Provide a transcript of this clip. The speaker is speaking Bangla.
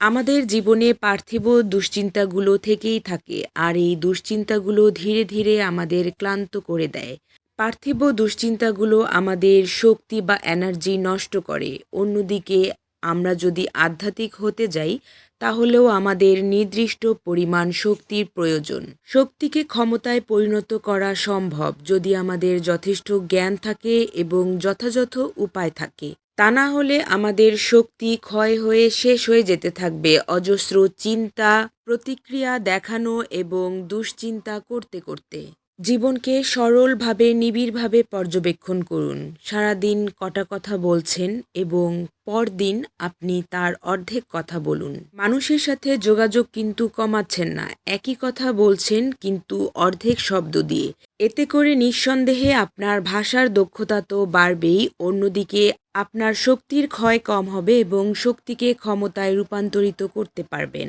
আমাদের জীবনে পার্থিব দুশ্চিন্তাগুলো থেকেই থাকে, আর এই দুশ্চিন্তাগুলো ধীরে ধীরে আমাদের ক্লান্ত করে দেয়। পার্থিব দুশ্চিন্তাগুলো আমাদের শক্তি বা এনার্জি নষ্ট করে। অন্যদিকে, আমরা যদি আধ্যাত্মিক হতে যাই, তাহলেও আমাদের নির্দিষ্ট পরিমাণ শক্তির প্রয়োজন। শক্তিকে ক্ষমতায় পরিণত করা সম্ভব যদি আমাদের যথেষ্ট জ্ঞান থাকে এবং যথাযথ উপায় থাকে। তা না হলে আমাদের শক্তি ক্ষয় হয়ে শেষ হয়ে যেতে থাকবে। অজস্র চিন্তা, প্রতিক্রিয়া দেখানো এবং দুশ্চিন্তা করতে করতে। জীবনকে সরলভাবে, নিবিড়ভাবে পর্যবেক্ষণ করুন। সারাদিন কটা কথা বলছেন এবং পরদিন আপনি তার অর্ধেক কথা বলুন। মানুষের সাথে যোগাযোগ কিন্তু কমাচ্ছেন না। একই কথা বলছেন কিন্তু অর্ধেক শব্দ দিয়ে। এতে করে নিঃসন্দেহে আপনার ভাষার দক্ষতা তো বাড়বেই, অন্যদিকে আপনার শক্তির ক্ষয় কম হবে এবং শক্তিকে ক্ষমতায় রূপান্তরিত করতে পারবেন।